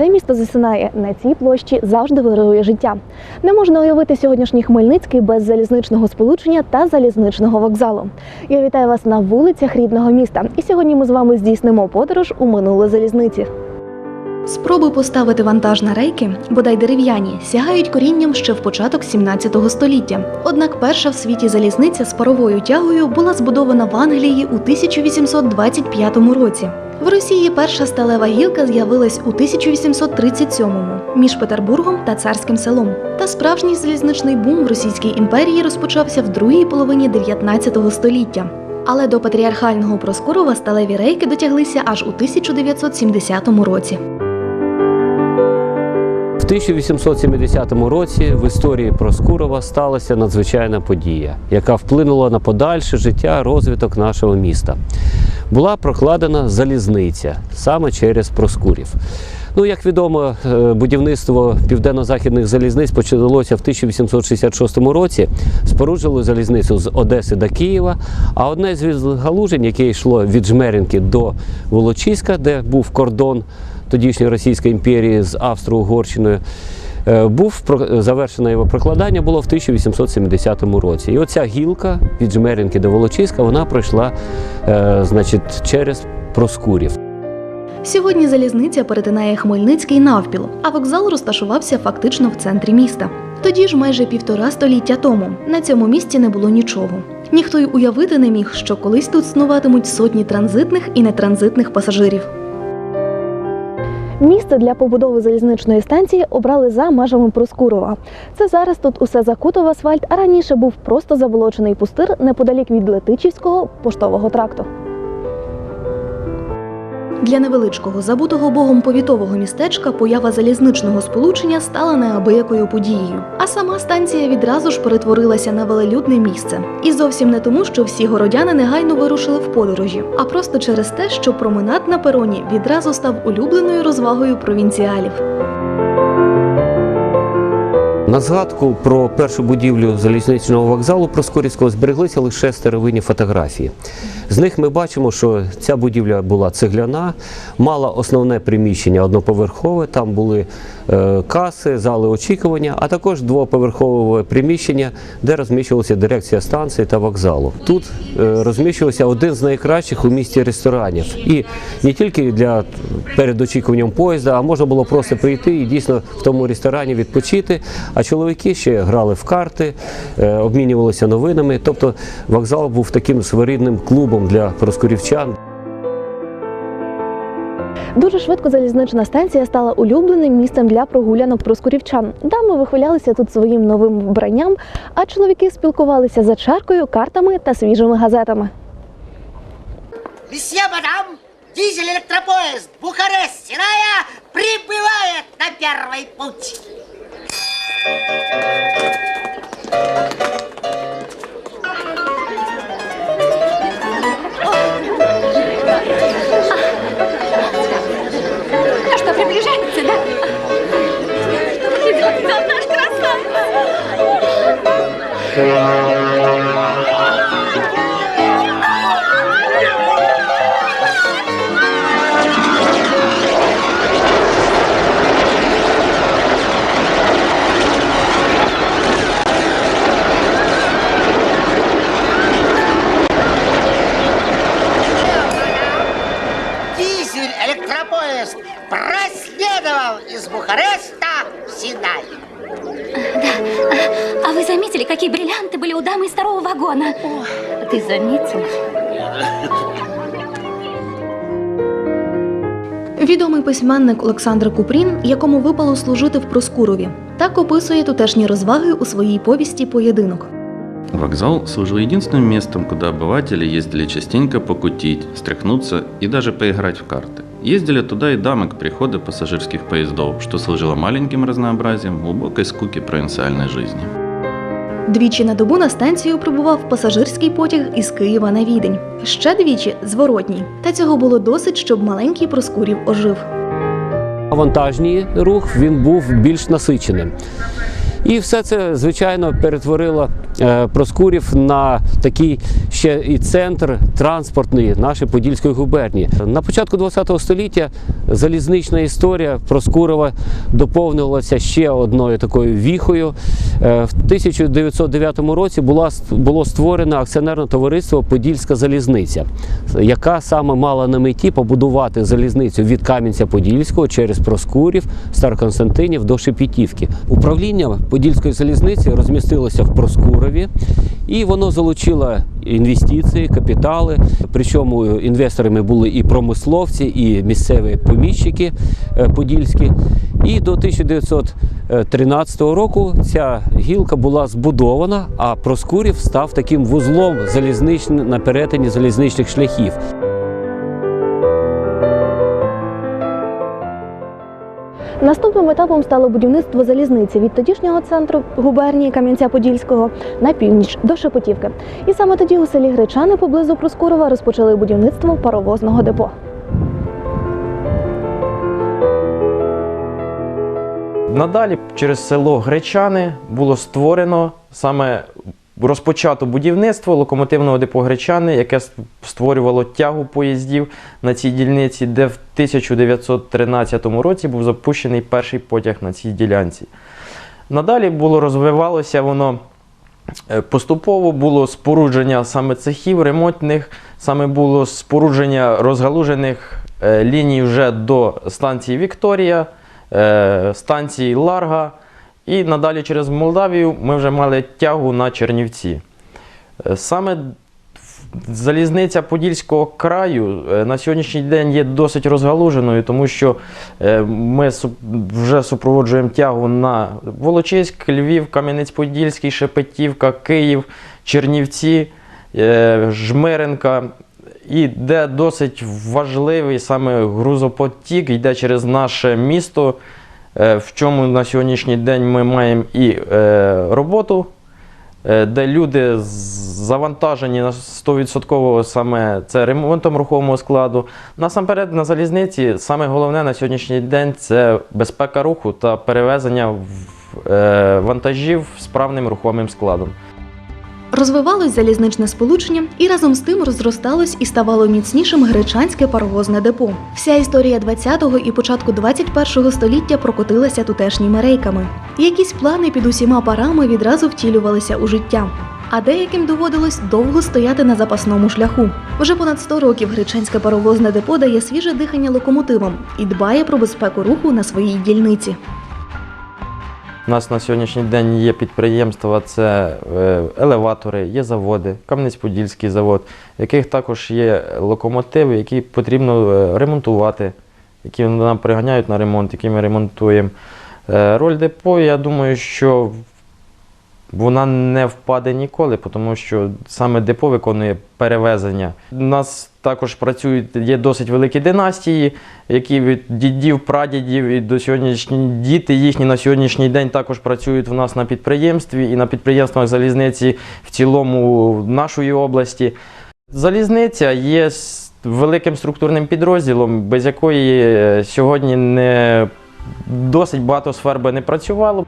Усе місто засинає, на цій площі завжди вирує життя. Не можна уявити сьогоднішній Хмельницький без залізничного сполучення та залізничного вокзалу. Я вітаю вас на вулицях рідного міста. І сьогодні ми з вами здійснимо подорож у минуле залізниці. Спроби поставити вантаж на рейки, бодай дерев'яні, сягають корінням ще в початок 17 століття. Однак перша в світі залізниця з паровою тягою була збудована в Англії у 1825 році. В Росії перша сталева гілка з'явилась у 1837-му між Петербургом та царським селом. Та справжній залізничний бум в Російській імперії розпочався в другій половині 19 століття. Але до патріархального Проскурова сталеві рейки дотяглися аж у 1970 році. В 1870 році в історії Проскурова сталася надзвичайна подія, яка вплинула на подальше життя, розвиток нашого міста. Була прокладена залізниця саме через Проскурів. Ну, як відомо, е, будівництво південно-західних залізниць почалося в 1866 році. Споруджували залізницю з Одеси до Києва. А одне з відгалужень, яке йшло від Жмеринки до Волочиська, де був кордон тодішньої Російської імперії з Австро-Угорщиною, е, був завершено його прокладання було в 1870 році. І оця гілка від Жмеринки до Волочиська вона пройшла е, значить, через Проскурів. Сьогодні залізниця перетинає Хмельницький навпіл, а вокзал розташувався фактично в центрі міста. Тоді ж, майже півтора століття тому, на цьому місці не було нічого. Ніхто й уявити не міг, що колись тут снуватимуть сотні транзитних і нетранзитних пасажирів. Місце для побудови залізничної станції обрали за межами Проскурова. Це зараз тут усе закуто в асфальт, а раніше був просто заболочений пустир неподалік від Летичівського поштового тракту. Для невеличкого забутого богом повітового містечка поява залізничного сполучення стала неабиякою подією. А сама станція відразу ж перетворилася на велелюдне місце. І зовсім не тому, що всі городяни негайно вирушили в подорожі, а просто через те, що променад на пероні відразу став улюбленою розвагою провінціалів. На згадку про першу будівлю залізничного вокзалу Проскурівського збереглися лише старовинні фотографії. З них ми бачимо, що ця будівля була цегляна, мала основне приміщення одноповерхове, там були е, каси, зали очікування, а також двоповерхове приміщення, де розміщувалася дирекція станції та вокзалу. Тут е, розміщувався один з найкращих у місті ресторанів. І не тільки для перед очікуванням поїзда, а можна було просто прийти і дійсно в тому ресторані відпочити. А чоловіки ще грали в карти, е, обмінювалися новинами. Тобто вокзал був таким своєрідним клубом для проскурівчан. Дуже швидко залізнична станція стала улюбленим місцем для прогулянок проскурівчан. Дами вихвалялися тут своїм новим вбранням, а чоловіки спілкувалися за чаркою, картами та свіжими газетами. Месье, мадам, дизель-электропоезд Бухарест-Сирая прибывает на первый путь. Ну что, приближается, да? Идет вокзал наш красавец. из Бухареста в Синай. А вы заметили, какие бриллианты были у дамы из второго вагона? ты заметил? Відомий письменник Олександр Купрін, якому випало служити в Проскурові, так описує тутешні розваги у своїй повісті Поєдинок. Вокзал служил единственным местом, куда обыватели ездили частенько покутить, стряхнуться и даже поиграть в карты. Ездили туда и дамы к приходу пассажирских поездов, что служило маленьким разнообразием глубокой скуки провинциальной жизни. Двічі на добу на станцію прибував пасажирський потяг із Києва на Відень. Ще двічі зворотній. Та цього було досить, щоб маленький Проскурів ожив. Вантажний рух він був більш насиченим. І все це, звичайно, перетворило Проскурів на такий ще і центр транспортний нашої Подільської губернії. На початку ХХ століття залізнична історія Проскурова доповнювалася ще одною такою віхою. Е, В 1909 році була, було створено акціонерне товариство Подільська залізниця, яка саме мала на меті побудувати залізницю від Кам'янця-Подільського через Проскурів, Староконстантинів до Шепетівки. Управління Подільської залізниці розмістилося в Проскурові, і воно залучило інвестиції, капітали. Причому інвесторами були і промисловці, і місцеві поміщики е, подільські. І до 1913 року ця гілка була збудована, а Проскурів став таким вузлом залізничним на перетині залізничних шляхів. Наступним етапом стало будівництво залізниці від тодішнього центру губернії Кам'янця-Подільського на північ до Шепетівки. І саме тоді у селі Гречани поблизу Проскурова розпочали будівництво паровозного депо. Надалі через село Гречани було створено саме розпочато будівництво локомотивного депо Гречани, яке створювало тягу поїздів на цій дільниці, де в 1913 році був запущений перший потяг на цій ділянці. Надалі було розвивалося воно е, поступово, було спорудження саме цехів ремонтних, саме було спорудження розгалужених е, ліній вже до станції Вікторія, е, станції Ларга. І надалі через Молдавію ми вже мали тягу на Чернівці. Е, Саме залізниця Подільського краю е, на сьогоднішній день є досить розгалуженою, тому що е, ми вже супроводжуємо тягу на Волочиськ, Львів, Кам'янець-Подільський, Шепетівка, Київ, Чернівці, Жмеренка. І де досить важливий саме грузопотік йде через наше місто, в чому на сьогоднішній день ми маємо і е, роботу е, де люди завантажені на 100% саме це ремонтом рухомого складу. Насамперед на залізниці саме головне на сьогоднішній день це безпека руху та перевезення е, вантажів справним рухомим складом. Розвивалось залізничне сполучення і разом з тим розросталось і ставало міцнішим гречанське паровозне депо. Вся історія 20-го і початку 21-го століття прокотилася тутешніми рейками. Якісь плани під усіма парами відразу втілювалися у життя. А деяким доводилось довго стояти на запасному шляху. Вже понад 100 років гречанське паровозне депо дає свіже дихання локомотивам і дбає про безпеку руху на своїй дільниці. У нас на сьогоднішній день є підприємства, це е, елеватори, є заводи, Кам'янець-Подільський завод, в яких також є локомотиви, які потрібно е, ремонтувати, які нам приганяють на ремонт, які ми ремонтуємо. Е, Роль депо, я думаю, що вона не впаде ніколи, тому що саме депо виконує перевезення. У нас також працюють, є досить великі династії, які від дідів, прадідів і до сьогоднішні діти їхні на сьогоднішній день також працюють у нас на підприємстві і на підприємствах залізниці в цілому нашої області. Залізниця є великим структурним підрозділом, без якої е, сьогодні не досить багато сфер би не працювало.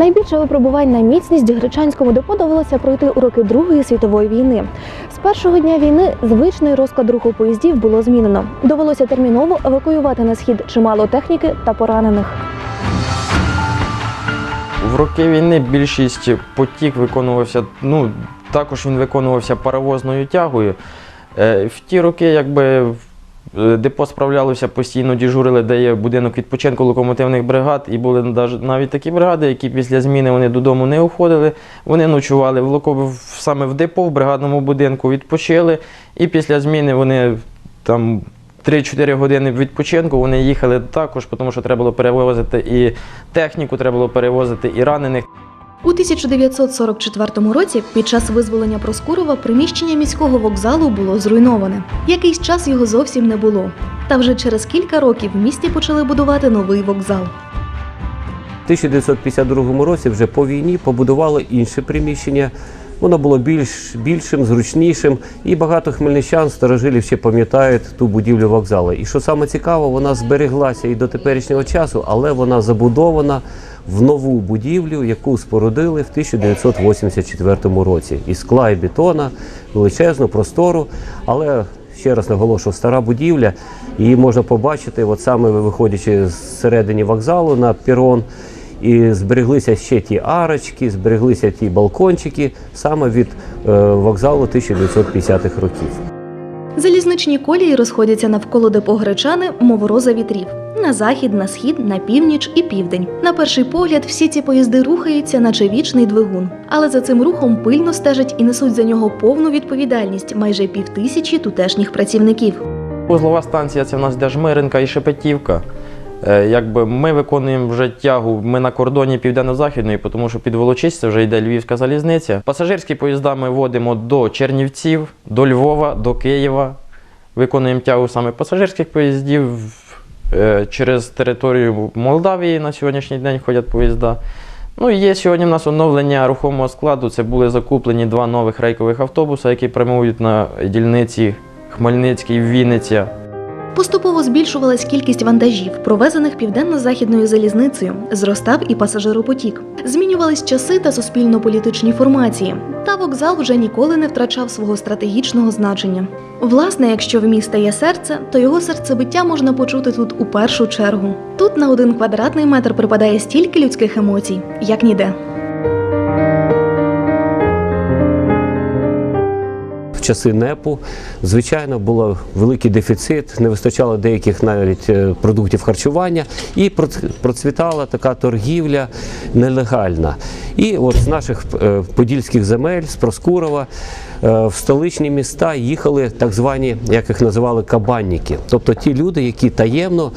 Найбільше випробувань на міцність гречанському депо пройти у роки Другої світової війни. З першого дня війни звичний розклад руху поїздів було змінено. Довелося терміново евакуювати на схід чимало техніки та поранених. В роки війни більшість потік виконувався, ну також він виконувався паровозною тягою. Е, В ті роки, якби депо справлялося постійно, діжурили, де є будинок відпочинку локомотивних бригад, і були навіть такі бригади, які після зміни вони додому не уходили. Вони ночували в локо... саме в депо, в бригадному будинку, відпочили, і після зміни вони там. 3-4 години відпочинку вони їхали також, тому що треба було перевозити і техніку, треба було перевозити і ранених. У 1944 році, під час визволення Проскурова, приміщення міського вокзалу було зруйноване. Якийсь час його зовсім не було. Та вже через кілька років в місті почали будувати новий вокзал. У 1952 році вже по війні побудували інше приміщення Воно було більш більшим, зручнішим, і багато хмельничан, старожилів ще пам'ятають ту будівлю вокзалу. І що саме цікаво, вона збереглася і до теперішнього часу, але вона забудована в нову будівлю, яку спорудили в 1984 році. Із скла і бетона, величезну, простору, але ще раз наголошую, стара будівля, її можна побачити, от саме виходячи з середини вокзалу на перон. І збереглися ще ті арочки, збереглися ті балкончики саме від е, вокзалу 1950-х років. Залізничні колії розходяться навколо депо Гречани, мовороза вітрів. На захід, на схід, на північ і південь. На перший погляд, всі ці поїзди рухаються, наче вічний двигун. Але за цим рухом пильно стежать і несуть за нього повну відповідальність майже півтисячі тутешніх працівників. Вузлова станція це в нас Держмиренка і Шепетівка. Е, Якби ми виконуємо вже тягу, ми на кордоні південно-західної, тому що під Волочиськ вже йде Львівська залізниця. Пасажирські поїзда ми водимо до Чернівців, до Львова, до Києва. Виконуємо тягу саме пасажирських поїздів. Е, Через територію Молдавії на сьогоднішній день ходять поїзда. Ну і є сьогодні в нас оновлення рухомого складу. Це були закуплені два нових рейкових автобуси, які прямують на дільниці Хмельницький, Вінниця. Поступово збільшувалась кількість вантажів, провезених південно-західною залізницею, зростав і пасажиропотік. Змінювались часи та суспільно-політичні формації. Та вокзал вже ніколи не втрачав свого стратегічного значення. Власне, якщо в міста є серце, то його серцебиття можна почути тут у першу чергу. Тут на один квадратний метр припадає стільки людських емоцій, як ніде. Часи НЕПу, звичайно, був великий дефіцит, не вистачало деяких навіть е, продуктів харчування, і проц- процвітала така торгівля нелегальна. І от з наших е, подільських земель, з Проскурова, в столичні міста їхали так звані, як їх називали, кабанники. Тобто ті люди, які таємно,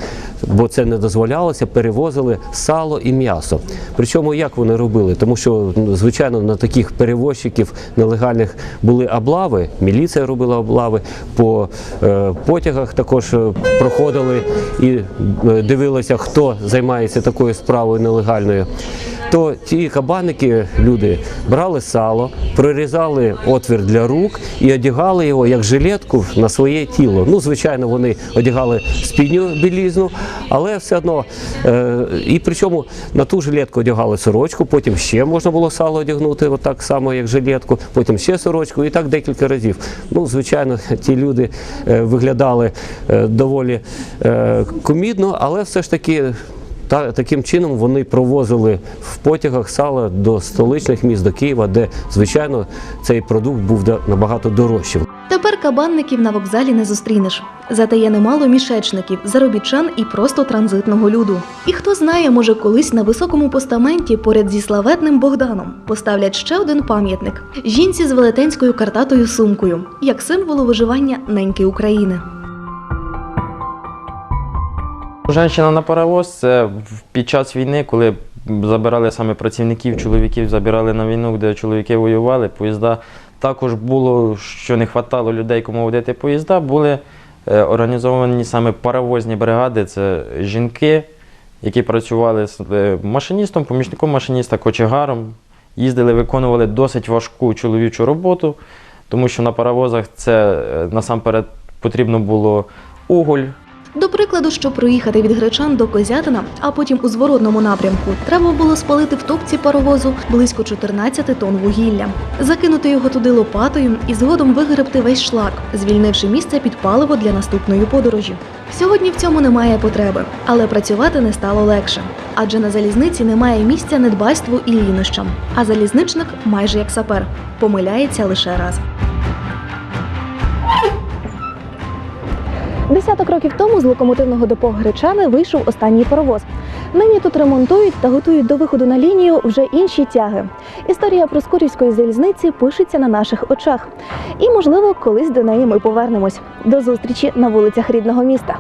бо це не дозволялося, перевозили сало і м'ясо. Причому як вони робили? Тому що, ну, звичайно, на таких перевозчиків нелегальних були облави, міліція робила облави, по е, потягах також е, проходили і е, дивилися, хто займається такою справою нелегальною. То ті кабаники, люди брали сало, прорізали отвір для рук і одягали його як жилетку на своє тіло. Ну, звичайно, вони одягали спідню білізну, але все одно. Е, і причому на ту жилетку одягали сорочку, потім ще можна було сало одягнути, отак само, як жилетку, потім ще сорочку, і так декілька разів. Ну, звичайно, ті люди е, виглядали е, доволі комідно, але все ж таки. Та таким чином вони провозили в потягах сало до столичних міст, до Києва, де звичайно цей продукт був набагато дорожчим. Тепер кабанників на вокзалі не зустрінеш. Зате є немало мішечників, заробітчан і просто транзитного люду. І хто знає, може колись на високому постаменті поряд зі славетним Богданом поставлять ще один пам'ятник жінці з велетенською картатою сумкою, як символу виживання неньки України. Женщина на паровоз це під час війни, коли забирали саме працівників, чоловіків забирали на війну, де чоловіки воювали, поїзда. Також було, що не вистачало людей, кому водити поїзда, були е, організовані саме паровозні бригади. Це жінки, які працювали з е, машиністом, помічником машиніста, кочегаром. Їздили, виконували досить важку чоловічу роботу, тому що на паровозах це е, насамперед потрібно було уголь, До прикладу, щоб проїхати від Гречан до Козятина, а потім у зворотному напрямку, треба було спалити в топці паровозу близько 14 тонн вугілля, закинути його туди лопатою і згодом вигребти весь шлак, звільнивши місце під паливо для наступної подорожі. Сьогодні в цьому немає потреби, але працювати не стало легше, адже на залізниці немає місця недбайству і лінощам. А залізничник майже як сапер, помиляється лише раз. Десяток років тому з локомотивного депо Гречани вийшов останній паровоз. Нині тут ремонтують та готують до виходу на лінію вже інші тяги. Історія Проскурівської залізниці пишеться на наших очах. І, можливо, колись до неї ми повернемось. До зустрічі на вулицях рідного міста.